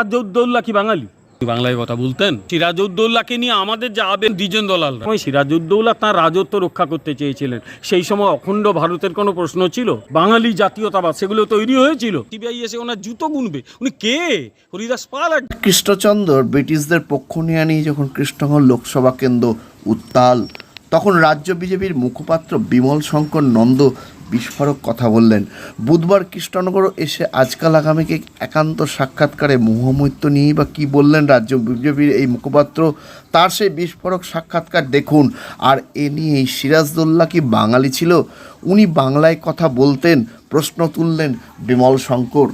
সিরাজউদ্দৌল্লা কি বাঙালি? বাংলায় কথা বলতেন? সিরাজউদ্দৌল্লাকে নিয়ে আমাদের যে আবেন দ্বিজন দলাল ওই সিরাজউদ্দৌল্লা তার রাজত্ব রক্ষা করতে চেয়েছিলেন। সেই সময় অখণ্ড ভারতের কোনো প্রশ্ন ছিল? বাঙালি জাতীয়তাবাদ সেগুলো তৈরি হয়েছিল? সিবিআই এসে ওনার জুতো গুনবে উনি কে? হরিদাস পাল আর কৃষ্ণচন্দ্র ব্রিটিশদের পক্ষ নিয়ে নিয়ে যখন কৃষ্ণগঞ্জ লোকসভা কেন্দ্র উত্তাল তখন রাজ্য বিজেপির মুখপাত্র বিমল শঙ্কর নন্দ বিস্ফোরক কথা বললেন। বুধবার কৃষ্ণনগর এসে আজকাল আগামীকে একান্ত সাক্ষাৎকারে মুহমৈত্য নিয়েই বা কী বললেন রাজ্য বিজেপির এই মুখপাত্র, তার সেই বিস্ফোরক সাক্ষাৎকার দেখুন। আর এ নিয়ে সিরাজদোল্লা কি বাঙালি ছিল? উনি বাংলায় কথা বলতেন, প্রশ্ন তুললেন বিমল শঙ্কর।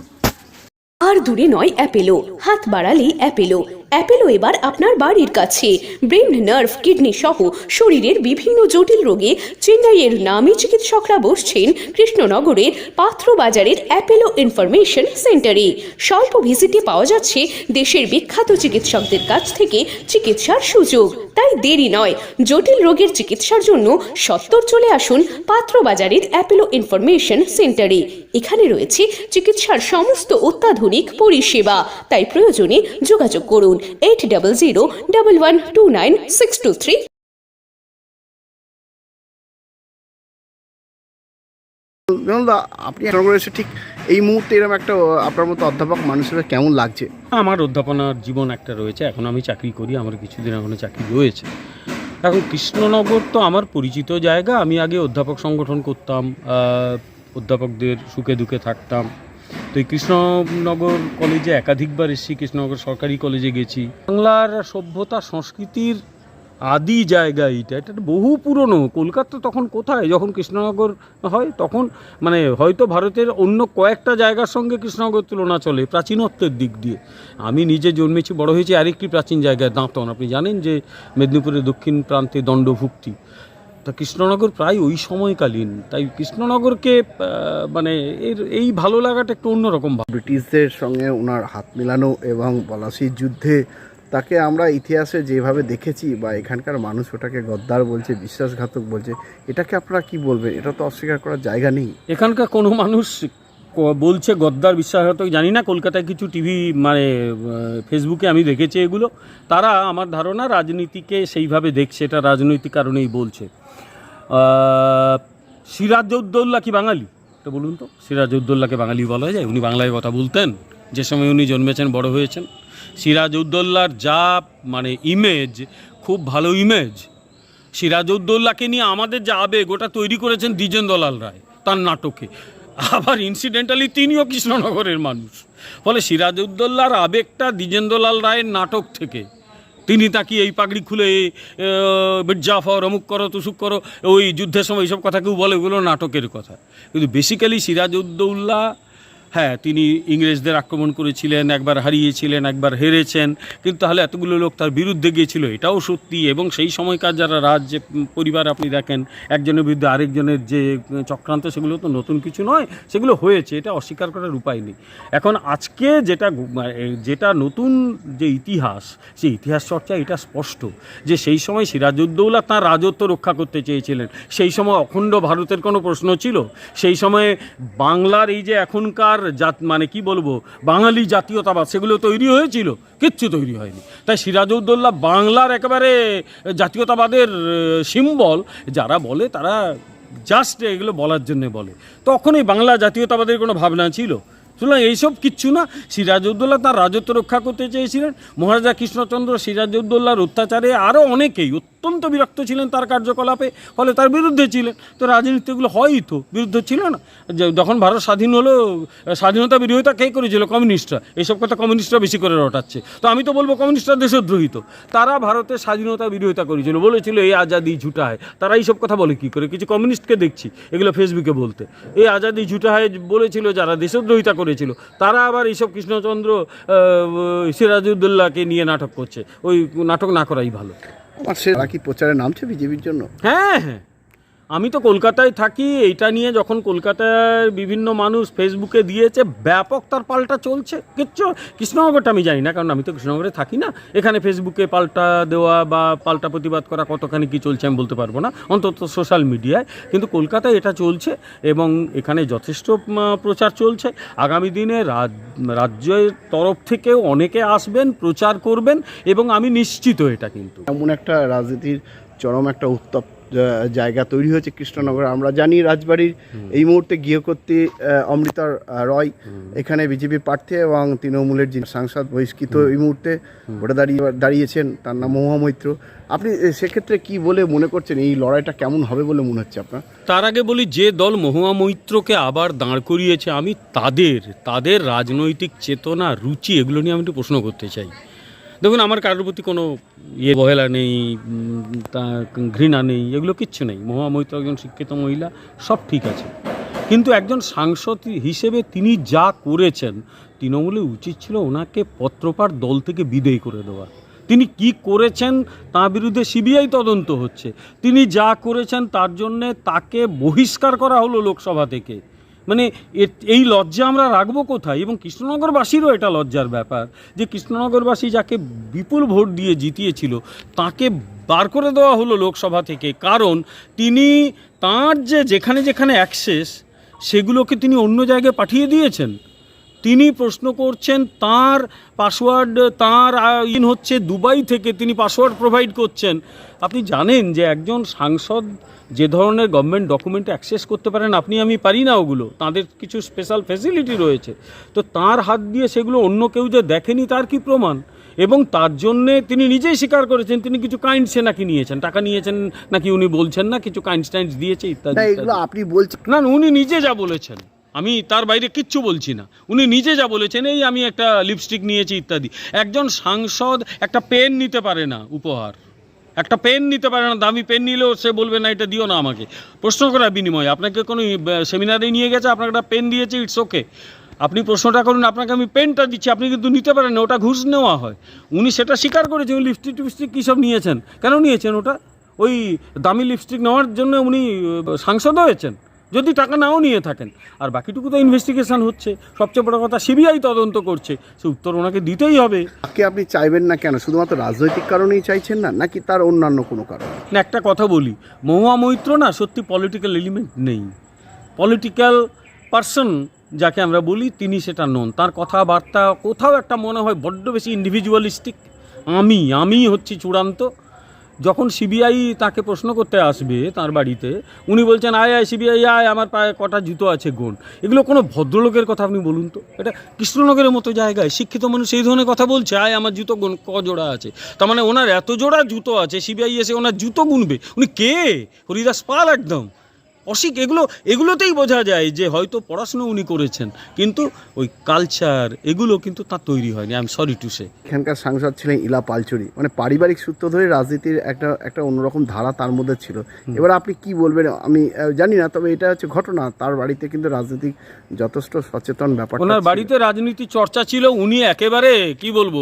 আর দূরে নয় অ্যাপেলো হাত বাড়ালেই অ্যাপেলো অ্যাপেলো এবার আপনার বাড়ির কাছে। ব্রেন নার্ভ কিডনি সহ শরীরের বিভিন্ন জটিল রোগে চেন্নাইয়ের নামী চিকিৎসকরা বসছেন কৃষ্ণনগরের পাত্র বাজারের অ্যাপেলো ইনফরমেশন সেন্টারে স্বল্প ভিজিটে পাওয়া যাচ্ছে দেশের বিখ্যাত চিকিৎসকদের কাছ থেকে চিকিৎসার সুযোগ। তাই দেরি নয়। জটিল রোগের চিকিৎসার জন্য সত্তর চলে আসুন পাত্র বাজারের অ্যাপেলো ইনফরমেশন সেন্টারে। এখানে রয়েছে চিকিৎসার সমস্ত অত্যাধুনিক পরিষেবা। তাই প্রয়োজনে যোগাযোগ করুন। Eight double zero double one two nine six two three. আপনি ঠিক এই মুহূর্তে এরকম একটা আপনার মতো অধ্যাপক মানুষের কেমন লাগছে? আমার অধ্যাপনার জীবন একটা রয়েছে, এখন আমি চাকরি করি, আমার কিছুদিন এখনও চাকরি রয়েছে। এখন কৃষ্ণনগর তো আমার পরিচিত জায়গা, আমি আগে অধ্যাপক সংগঠন করতাম অধ্যাপকদের সুখে দুঃখে থাকতাম। তো এই কৃষ্ণনগর কলেজে একাধিকবার এসেছি, কৃষ্ণনগর সরকারি কলেজে গেছি। বাংলার সভ্যতা, সংস্কৃতির আদি জায়গা এইটা, এটা বহু পুরনো। কলকাতা তখন কোথায়? যখন কৃষ্ণনগর হয়, তখন মানে হয়তো ভারতের অন্য কয়েকটা জায়গার সঙ্গে কৃষ্ণনগর তুলনা চলে, প্রাচীনত্বের দিক দিয়ে। আমি নিজে জন্মেছি, বড় হয়েছি আরেকটি প্রাচীন জায়গায়, দাঁতন। আপনি জানেন যে মেদিনীপুরের দক্ষিণ প্রান্তে দণ্ডভুক্তি। তা কৃষ্ণনগর প্রায় ওই সময়কালীন। তাই কৃষ্ণনগরকে মানে এর, এই ভালো লাগাটা একটু অন্যরকম ব্রিটিশদের সঙ্গে ওনার হাত মেলানো এবং পলাশির যুদ্ধে তাকে আমরা ইতিহাসে যেভাবে দেখেছি বা এখানকার মানুষ ওটাকে গদ্দার বলছে, বিশ্বাসঘাতক বলছে, এটাকে আপনারা কি বলবেন? এটা তো অস্বীকার করার জায়গা নেই। এখানকার কোনো মানুষ বলছে গদ্দার, বিশ্বাসঘাতক, জানি না, কলকাতায় কিছু টিভি মানে ফেসবুকে আমি দেখেছি এগুলো। তারা আমার ধারণা রাজনীতিকে সেইভাবে দেখছে, এটা রাজনৈতিক কারণেই বলছে। সিরাজউদ্দৌল্লা কি বাঙালি? তো বলুন তো সিরাজউদ্দৌল্লাকে বাঙালি বলা যায়? উনি বাংলায় কথা বলতেন। যে সময় উনি জন্মেছেন, বড় হয়েছেন। সিরাজউদ্দৌল্লার যা মানে ইমেজ খুব ভালো ইমেজ সিরাজউদ্দৌল্লাকে নিয়ে আমাদের যে আবেগ, ওটা তৈরি করেছেন দ্বিজেন দলাল রায়, তার নাটকে। আবার ইনসিডেন্টালি তিনিও কৃষ্ণনগরের মানুষ। ফলে সিরাজউদ্দৌল্লার আবেগটা দ্বিজেন্দ্রলাল রায়ের নাটক থেকে। তিনি তাকে এই পাগড়ি খুলে মির্জাফর, অমুক করো, তুসুক করো, ওই যুদ্ধের সময় এইসব কথা কেউ বলে, ওগুলো নাটকের কথা। কিন্তু বেসিক্যালি সিরাজউদ্দৌল্লা হ্যাঁ তিনি ইংরেজদের আক্রমণ করেছিলেন, একবার হারিয়েছিলেন, একবার হেরেছেন। কিন্তু তাহলে এতগুলো লোক তার বিরুদ্ধে গিয়েছিল, এটাও সত্যি। এবং সেই সময়কার যারা রাজ, যে পরিবার আপনি দেখেন, একজনের বিরুদ্ধে আরেকজনের যে চক্রান্ত, সেগুলো তো নতুন কিছু নয়, সেগুলো হয়েছে, এটা অস্বীকার করার উপায় নেই। এখন আজকে যেটা যেটা নতুন যে ইতিহাস সেই ইতিহাস চর্চা এটা স্পষ্ট, যে সেই সময় সিরাজউদ্দৌলা তার রাজত্ব রক্ষা করতে চেয়েছিলেন। সেই সময় অখণ্ড ভারতের কোনো প্রশ্ন ছিল? সেই সময়ে বাংলার এই যে এখনকার জাত মানে কি বলব, বাঙালি জাতীয়তাবাদ, সেগুলো তৈরি হয়েছিল, কিচ্ছু তৈরি হয়নি। তাই সিরাজউদ্দৌলা বাংলার একেবারে জাতীয়তাবাদের সিম্বল যারা বলে তারা জাস্ট এগুলো বলার জন্য বলে। তখনই বাংলা জাতীয়তাবাদের কোনো ভাবনা ছিল। সুতরাং এইসব কিচ্ছু না, সিরাজউদ্দৌলা তার রাজত্ব রক্ষা করতে চেয়েছিলেন। মহারাজা কৃষ্ণচন্দ্র সিরাজউদ্দৌলার অত্যাচারে আরও অনেকেই অত্যন্ত বিরক্ত ছিলেন তার কার্যকলাপে, ফলে তার বিরুদ্ধে ছিলেন। তো রাজনীতিগুলো হয়ই তো, বিরুদ্ধে ছিল না। যে যখন ভারত স্বাধীন হলো স্বাধীনতা বিরোধিতা কে করেছিল? কমিউনিস্টরা। এইসব কথা কমিউনিস্টরা বেশি করে রটাচ্ছে। তো আমি তো বলব কমিউনিস্টরা দেশদ্রোহিত তারা ভারতের স্বাধীনতা বিরোধিতা করেছিল বলেছিল, এই আজাদি ঝুটায়। তারা এইসব কথা বলে কী করে? কিছু কমিউনিস্টকে দেখছি, এগুলো ফেসবুকে বলতে। এই আজাদি ঝুটায় বলেছিল, যারা দেশদ্রোহিতা করেছিল, তারা আবার এইসব কৃষ্ণচন্দ্র সিরাজউদ্দৌল্লাকে নিয়ে নাটক করছে। ওই নাটক না করাই ভালো। আমার সে নাকি প্রচারে নামছে বিজেপির জন্য? হ্যাঁ হ্যাঁ। আমি তো কলকাতায় থাকি, এইটা নিয়ে যখন কলকাতার বিভিন্ন মানুষ ফেসবুকে দিয়েছে, ব্যাপক তার পাল্টা চলছে। কিচ্ছু, কৃষ্ণনগরটা আমি জানি না, কারণ আমি তো কৃষ্ণনগরে থাকি না। এখানে ফেসবুকে পাল্টা দেওয়া বা পাল্টা প্রতিবাদ করা কতখানি কি চলছে আমি বলতে পারব না, অন্তত সোশ্যাল মিডিয়ায় কিন্তু কলকাতায় এটা চলছে এবং এখানে যথেষ্ট প্রচার চলছে। আগামী দিনে রাজ- রাজ্যের তরফ থেকেও অনেকে আসবেন, প্রচার করবেন এবং আমি নিশ্চিত এটা কিন্তু। এমন একটা রাজনীতির চরম একটা উত্তপ জা- জায়গা তৈরি হয়েছে কৃষ্ণনগর। আমরা জানি রাজবাড়ির এই মুহূর্তে গৃহকর্ত্রী আহ, অমৃতা রয় এখানে বিজেপি প্রার্থী এবং তৃণমূলের যিনি সাংসদ বহিষ্কৃত এই মুহূর্তে ভোটে দাঁড়িয়ে দাঁড়িয়েছেন তার নাম মহুয়া মৈত্র। আপনি সেক্ষেত্রে কি বলে মনে করছেন এই লড়াইটা কেমন হবে বলে মনে হচ্ছে আপনার? তার আগে বলি যে দল মহুয়া মৈত্রকে আবার দাঁড় করিয়েছে আমি তাদের তাদের রাজনৈতিক চেতনা রুচি এগুলো নিয়ে আমি একটু প্রশ্ন করতে চাই। দেখুন, আমার কারোর প্রতি কোনো ইয়ে বহেলা নেই তা, ঘৃণা নেই, এগুলো কিচ্ছু নেই। মহুয়া মৈত্র একজন শিক্ষিত মহিলা, সব ঠিক আছে। কিন্তু একজন সাংসদ হিসেবে তিনি যা করেছেন, তৃণমূলের উচিত ছিল ওনাকে পত্রপাঠ দল থেকে বিদেয় করে দেওয়া। তিনি কি করেছেন, তার বিরুদ্ধে সিবিআই তদন্ত হচ্ছে। তিনি যা করেছেন, তার জন্যে তাকে বহিষ্কার করা হলো লোকসভা থেকে। মানে এই লজ্জা আমরা রাখব কোথায়? এবং কৃষ্ণনগরবাসীরও এটা লজ্জার ব্যাপার যে কৃষ্ণনগরবাসী যাকে বিপুল ভোট দিয়ে জিতিয়েছিল, তাকে বার করে দেওয়া হলো লোকসভা থেকে। কারণ তিনি তার যে যেখানে যেখানে অ্যাক্সেস, সেগুলোকে তিনি অন্য জায়গায় পাঠিয়ে দিয়েছেন। তিনি প্রশ্ন করছেন, তার পাসওয়ার্ড, তার ইন হচ্ছে দুবাই থেকে তিনি পাসওয়ার্ড প্রোভাইড করছেন। আপনি জানেন যে একজন সাংসদ যে ধরনের গভর্নমেন্ট ডকুমেন্ট অ্যাক্সেস করতে পারেন আপনি আমি পারি না ওগুলো। তাদের কিছু স্পেশাল ফেসিলিটি রয়েছে। তো তার হাত দিয়ে সেগুলো অন্য কেউ যে দেখেনি তার কি প্রমাণ? এবং তার জন্যে তিনি নিজেই স্বীকার করেছেন তিনি কিছু কাইন্ডসে নাকি নিয়েছেন টাকা নিয়েছেন নাকি উনি বলছেন না কিছু কাইন্ডস টাইন্স দিয়েছে ইত্যাদি এগুলো আপনি বলছেন না না, উনি নিজে যা বলেছেন। আমি তার বাইরে কিচ্ছু বলছি না। উনি নিজে যা বলেছেন এই আমি একটা লিপস্টিক নিয়েছি ইত্যাদি। একজন সাংসদ একটা পেন নিতে পারে না উপহার। একটা পেন নিতে পারে না, দামি পেন নিলেও সে বলবে, না, এটা দিও না আমাকে। প্রশ্ন করার বিনিময়ে আপনাকে কোনো সেমিনারে নিয়ে গেছে, আপনাকে একটা পেন দিয়েছে ইটস ওকে আপনি প্রশ্নটা করুন, আপনাকে আমি পেনটা দিচ্ছি, আপনি কিন্তু নিতে পারেন না, ওটা ঘুষ নেওয়া হয়। উনি সেটা স্বীকার করেছেন লিপস্টিক টিপস্টিক কী সব নিয়েছেন? কেন নিয়েছেন ওটা? ওই দামি লিপস্টিক নেওয়ার জন্য উনি সাংসদ হয়েছেন। যদি টাকা নাও নিয়ে থাকেন। আর বাকিটুকু তো ইনভেস্টিগেশন হচ্ছে। সবচেয়ে বড় কথা সিবিআই তদন্ত করছে। সে উত্তর ওনাকে দিতেই হবে। তাকে আপনি চাইবেন না কেন? শুধুমাত্র রাজনৈতিক কারণেই চাইছেন না নাকি তার অন্যান্য কোনো কারণ? না একটা কথা বলি। মহুয়া মৈত্র না সত্যি পলিটিক্যাল এলিমেন্ট নেই। পলিটিক্যাল পার্সন যাকে আমরা বলি তিনি সেটা নন। তার কথাবার্তা কোথাও একটা মনে হয় বড্ড বেশি ইন্ডিভিজুয়ালিস্টিক আমি আমি হচ্ছি চূড়ান্ত। যখন সিবিআই তাকে প্রশ্ন করতে আসবে তার বাড়িতে, উনি বলছেন, আয় আয়, সিবিআই, আয়, আমার পায়ে কটা জুতো আছে গুণ এগুলো কোনো ভদ্রলোকের কথা আপনি বলুন তো। এটা কৃষ্ণনগরের মতো জায়গায় শিক্ষিত মানুষ এই ধরনের কথা বলছে, আয়, আমার জুতো গুণ ক জোড়া আছে? তার মানে ওনার এত জোড়া জুতো আছে, সিবিআই এসে ওনার জুতো গুনবে উনি কে? হরিদাস পাল একদম। অসিক এগুলো এগুলোতেই বোঝা যায় যে হয়তো পড়াশুনো উনি করেছেন কিন্তু ওই কালচার এগুলো কিন্তু তার তৈরি হয়নি I am sorry to say এখানকার সাংসদ ছিলেন ইলা পালচুরি মানে পারিবারিক সূত্র ধরে রাজনীতির একটা একটা অন্যরকম ধারা তার মধ্যে ছিল। এবার আপনি কি বলবেন? আমি জানি না তবে এটা হচ্ছে ঘটনা তার বাড়িতে কিন্তু রাজনীতিক যথেষ্ট সচেতন ব্যাপার ওনার বাড়িতে রাজনীতি চর্চা ছিল উনি একেবারে কি বলব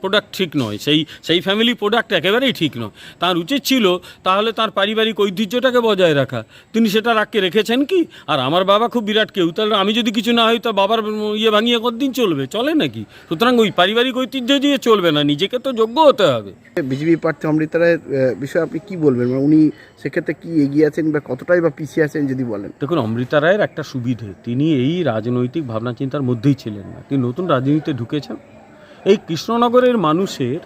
প্রোডাক্ট ঠিক নয় সেই সেই ফ্যামিলি প্রোডাক্ট একেবারেই ঠিক নয়। তার উচিত ছিল তাহলে তার পারিবারিক ঐতিহ্যটাকে বজায় রাখা। তিনি সেটা রাখকে রেখেছেন কি? আর আমার বাবা খুব বিরাট কেউ তাহলে আমি যদি কিছু না হই তা বাবার ইয়ে ভাঙিয়ে কতদিন চলবে? চলে নাকি? সুতরাং ওই পারিবারিক ঐতিহ্য দিয়ে চলবে না নিজেকে তো যোগ্য হতে হবে। বিজেপি প্রার্থী অমৃতা রায়ের বিষয়ে আপনি কি বলবেন? মানে উনি সেক্ষেত্রে কি এগিয়ে আছেন বা কতটাই বা পিছিয়ে আছেন যদি বলেন? দেখুন অমৃতা রায়ের একটা সুবিধে তিনি এই রাজনৈতিক ভাবনা চিন্তার মধ্যেই ছিলেন না। তিনি নতুন রাজনীতিতে ঢুকেছেন। এই কৃষ্ণনগরের মানুষের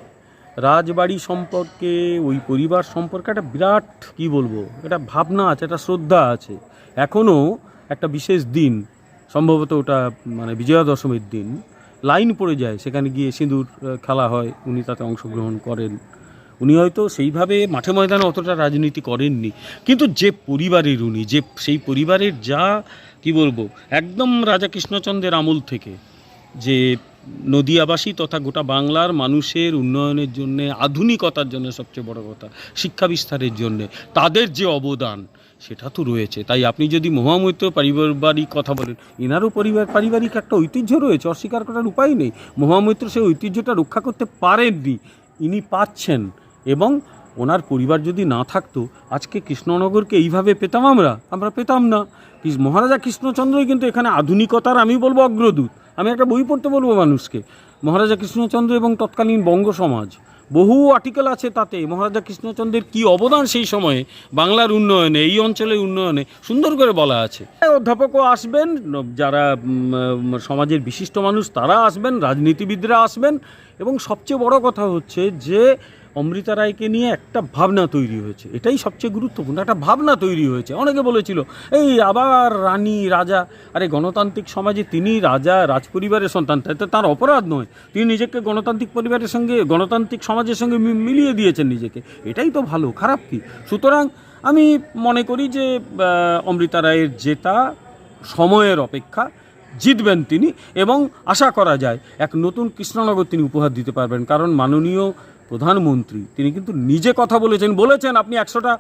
রাজবাড়ি সম্পর্কে, ওই পরিবার সম্পর্কে একটা বিরাট, কি বলব এটা ভাবনা আছে, একটা শ্রদ্ধা আছে। এখনও একটা বিশেষ দিন, সম্ভবত ওটা মানে বিজয়া দশমীর দিন, লাইন পড়ে যায়। সেখানে গিয়ে সিঁদুর খেলা হয়, উনি তাতে অংশগ্রহণ করেন। উনি হয়তো সেইভাবে মাঠে ময়দানে অতটা রাজনীতি করেননি। কিন্তু যে পরিবারের উনি, যে সেই পরিবারের যা, কি বলব, একদম রাজা কৃষ্ণচন্দ্রের আমল থেকে, যে নদিয়াবাসী তথা গোটা বাংলার মানুষের উন্নয়নের জন্য, আধুনিকতার জন্য সবচেয়ে বড় কথা, শিক্ষা বিস্তারের জন্য। তাদের যে অবদান, সেটা তো রয়েছে। তাই আপনি যদি মহামৈত্র পারিবারিক কথা বলেন, এনারও পরিবার, পারিবারিক একটা ঐতিহ্য রয়েছে, অস্বীকার করার উপায় নেই। মহামৈত্র সেই ঐতিহ্যটা রক্ষা করতে পারেননি, ইনি পাচ্ছেন। এবং ওনার পরিবার যদি না থাকতো, আজকে কৃষ্ণনগরকে এইভাবে পেতাম আমরা? আমরা পেতাম না। মহারাজা কৃষ্ণচন্দ্রই কিন্তু এখানে আধুনিকতার, আমি বলব, অগ্রদূত। আমি একটা বই পড়তে বলব মানুষকে। মহারাজা কৃষ্ণচন্দ্র এবং তৎকালীন বঙ্গ সমাজ। বহু আর্টিকেল আছে তাতে। মহারাজা কৃষ্ণচন্দ্রের কি অবদান সেই সময়ে? বাংলার উন্নয়নে, এই অঞ্চলের উন্নয়নে সুন্দর করে বলা আছে। অধ্যাপকও আসবেন, যারা সমাজের বিশিষ্ট মানুষ তারা আসবেন, রাজনীতিবিদরা আসবেন। এবং সবচেয়ে বড় কথা হচ্ছে যে অমৃতা রায়কে নিয়ে একটা ভাবনা তৈরি হয়েছে। এটাই সবচেয়ে গুরুত্বপূর্ণ। একটা ভাবনা তৈরি হয়েছে। অনেকে বলেছিল, এই আবার রানী, রাজা। আরে, গণতান্ত্রিক সমাজে তিনি রাজা, রাজপরিবারের সন্তান। তাতে তার অপরাধ নয়। তিনি নিজেকে গণতান্ত্রিক পরিবারের সঙ্গে, গণতান্ত্রিক সমাজের সঙ্গে মিলিয়ে দিয়েছেন নিজেকে। এটাই তো ভালো। খারাপ কি? সুতরাং আমি মনে করি যে অমৃতা রায়ের জেতা সময়ের অপেক্ষা জিতবেন তিনি এবং আশা করা যায় এক নতুন কৃষ্ণনগর তিনি উপহার দিতে পারবেন। কারণ মাননীয় প্রধানমন্ত্রী, তিনি কিন্তু নিজে কথা বলেছেন বলেছেন আপনি একশোটা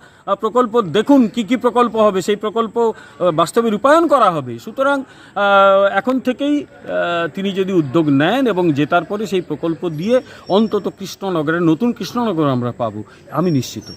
প্রকল্প দেখুন, কি কি প্রকল্প হবে, সেই প্রকল্প বাস্তবে রূপায়ণ করা হবে। সুতরাং এখন থেকেই তিনি যদি উদ্যোগ নেন এবং জেতার পরে সেই প্রকল্প দিয়ে অন্তত কৃষ্ণনগরের, নতুন কৃষ্ণনগর আমরা পাবো, আমি নিশ্চিত।